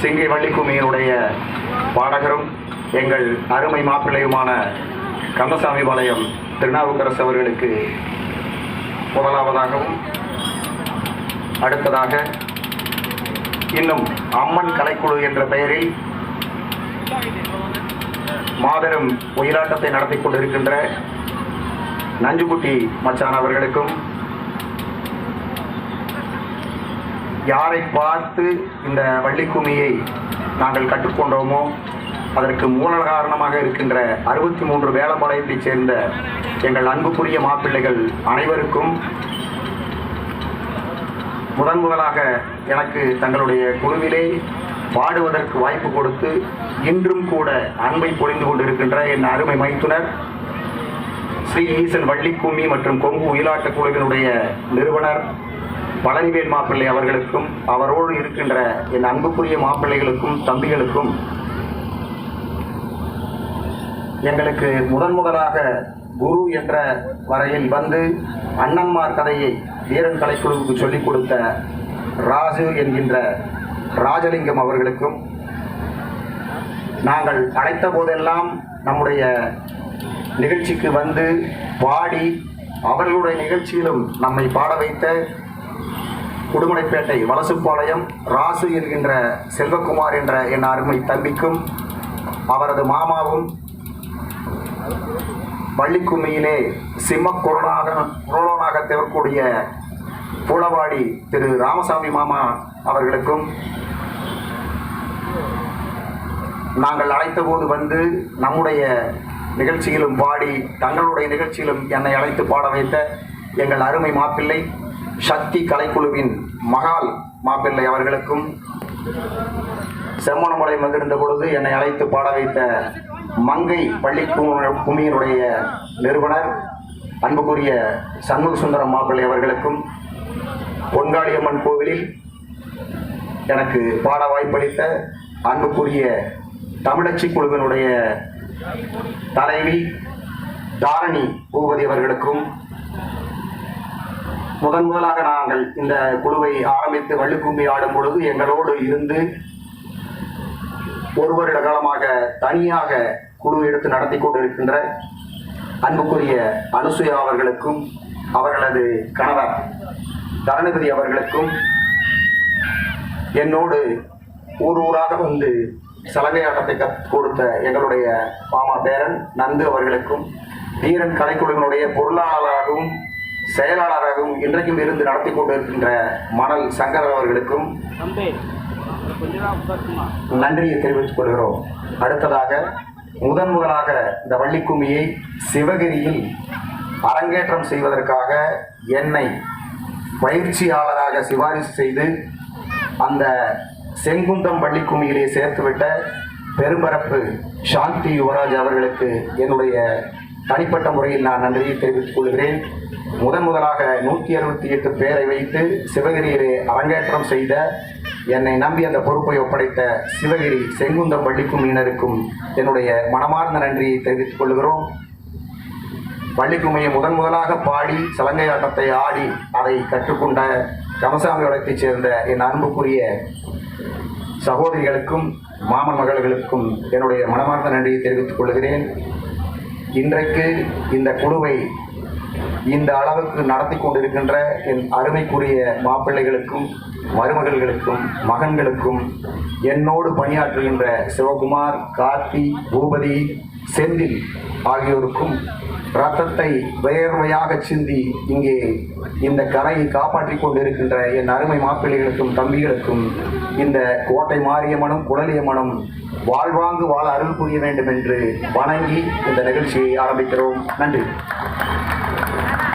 சிங்கை வள்ளிக்குமியினுடைய பாடகரும் எங்கள் அருமை மாப்பிள்ளையுமான கந்தசாமி பாளையம் திருநாவுக்கரசு அவர்களுக்கு முதலாவதாகவும் அடுத்ததாக இன்னும் அம்மன் கலைக்குழு என்ற பெயரில் மாபெரும் உயிராட்டத்தை நடத்தி கொண்டிருக்கின்ற நஞ்சுக்குட்டி மச்சான் அவர்களுக்கும் யாரை பார்த்து இந்த வள்ளிக்குமியை நாங்கள் கற்றுக்கொண்டோமோ அதற்கு மூல காரணமாக இருக்கின்ற அறுபத்தி மூன்று வேலம்பாளையத்தைச் சேர்ந்த எங்கள் அன்புக்குரிய மாப்பிள்ளைகள் அனைவருக்கும் முதன் முதலாக எனக்கு தங்களுடைய குழுவிலே பாடுவதற்கு வாய்ப்பு கொடுத்து இன்றும் கூட அன்பை பொழிந்து கொண்டிருக்கின்ற என் அருமை மைத்துனர் ஸ்ரீ ஈசன் வள்ளிக்கும்மி மற்றும் கொங்கு உயிலாட்ட குழுவினுடைய நிறுவனர் பழனிவேல் மாப்பிள்ளை அவர்களுக்கும் அவரோடு இருக்கின்ற என் அன்புக்குரிய மாப்பிள்ளைகளுக்கும் தம்பிகளுக்கும் எங்களுக்கு முதன் முதலாக குரு என்ற வரையில் வந்து அண்ணன்மார் கதையை வீரன் கலைக்குழுவுக்கு சொல்லிக் கொடுத்த ராஜு என்கின்ற ராஜலிங்கம் அவர்களுக்கும் நாங்கள் அழைத்த போதெல்லாம் நம்முடைய நிகழ்ச்சிக்கு வந்து பாடி அவர்களுடைய நிகழ்ச்சியிலும் நம்மை பாட வைத்த உடுமலைப்பேட்டை வலசுப்பாளையம் ராசு என்கின்ற செல்வகுமார் என்ற என் அருமை தம்பிக்கும் அவரது மாமாவும் வள்ளிக்கும்மியிலே சிம்ம குரலாக குரலோனாக திகழக்கூடிய பூளவாடி திரு ராமசாமி மாமா அவர்களுக்கும் நாங்கள் அழைத்தபோது வந்து நம்முடைய நிகழ்ச்சியிலும் பாடி தங்களுடைய நிகழ்ச்சியிலும் என்னை அழைத்து பாட வைத்த எங்கள் அருமை மாப்பிள்ளை சக்தி கலைக்குழுவின் மகால் மாப்பிள்ளை அவர்களுக்கும் செம்மணமலை வந்திருந்த பொழுது என்னை அழைத்து பாட வைத்த மங்கை பள்ளி குமியினுடைய நிறுவனர் அன்புக்குரிய சண்முக சுந்தரம் மாப்பிள்ளை அவர்களுக்கும் பொன்காளியம்மன் கோவிலில் எனக்கு பாட வாய்ப்பளித்த அன்புக்குரிய தமிழச்சி குழுவினுடைய தலைவி தாரணி பூபதி அவர்களுக்கும் முதன் முதலாக நாங்கள் இந்த குழுவை ஆரம்பித்து வள்ளுக்கும்பி ஆடும் பொழுது எங்களோடு இருந்து ஒரு வருட காலமாக தனியாக குழு எடுத்து நடத்தி கொண்டிருக்கின்ற அன்புக்குரிய அனுசுயா அவர்களுக்கும் அவர்களது கணவர் தரணபதி அவர்களுக்கும் என்னோடு ஊர் ஊராக வந்து சலங்கை ஆட்டத்தை கற்றுக் கொடுத்த எங்களுடைய மாமா பேரன் நந்து அவர்களுக்கும் வீரன் கலைக்குழுவினுடைய பொருளாளராகவும் செயலாளராகவும் இன்றைக்கும் இருந்து நடத்தி கொண்டிருக்கின்ற மணல் சங்கர் அவர்களுக்கும் நன்றியை தெரிவித்துக் கொள்கிறோம். அடுத்ததாக முதன் முதலாக இந்த வள்ளிக்கும்மியை சிவகிரியில் அரங்கேற்றம் செய்வதற்காக என்னை பயிற்சியாளராக சிபாரிசு செய்து அந்த செங்குந்தம் வள்ளிக்கும்மியிலே சேர்த்துவிட்ட பெரும்பரப்பு சாந்தி யுவராஜ் அவர்களுக்கு என்னுடைய தனிப்பட்ட முறையில் நான் நன்றியை தெரிவித்துக் கொள்கிறேன். முதன் முதலாக நூற்றி அறுபத்தி எட்டு பேரை வைத்து சிவகிரியிலே அரங்கேற்றம் செய்த என்னை நம்பி அந்த பொறுப்பை ஒப்படைத்த சிவகிரி செங்குந்தம் வள்ளிக்கும்மியினருக்கும் என்னுடைய மனமார்ந்த நன்றியை தெரிவித்துக் கொள்கிறோம். பள்ளிக்குமையை முதன் முதலாக பாடி சலங்கை ஆட்டத்தை ஆடி அதை கற்றுக்கொண்ட கமசாமி வளத்தைச் சேர்ந்த என் அன்புக்குரிய சகோதரிகளுக்கும் மாமன் மகள்களுக்கும் என்னுடைய மனமார்ந்த நன்றியை தெரிவித்துக் கொள்கிறேன். இன்றைக்கு இந்த குழுவை இந்த அளவுக்கு நடத்தி கொண்டிருக்கின்ற என் அருமைக்குரிய மாப்பிள்ளைகளுக்கும் மருமகள்களுக்கும் மகன்களுக்கும் என்னோடு பணியாற்றுகின்ற சிவகுமார் கார்த்தி பூபதி செந்தில் ஆகியோருக்கும் ரத்தத்தை வேர்வையாக சிந்தி இங்கே இந்த கரையை காப்பாற்றி கொண்டிருக்கின்ற என் அருமை மாப்பிள்ளைகளுக்கும் தம்பிகளுக்கும் இந்த கோட்டை மாரியம்மனும் குழலியம்மனும் வாழ்வாங்கு வாழ அருள் புரிய வேண்டும் என்று வணங்கி இந்த நிகழ்ச்சியை ஆரம்பிக்கிறோம். நன்றி.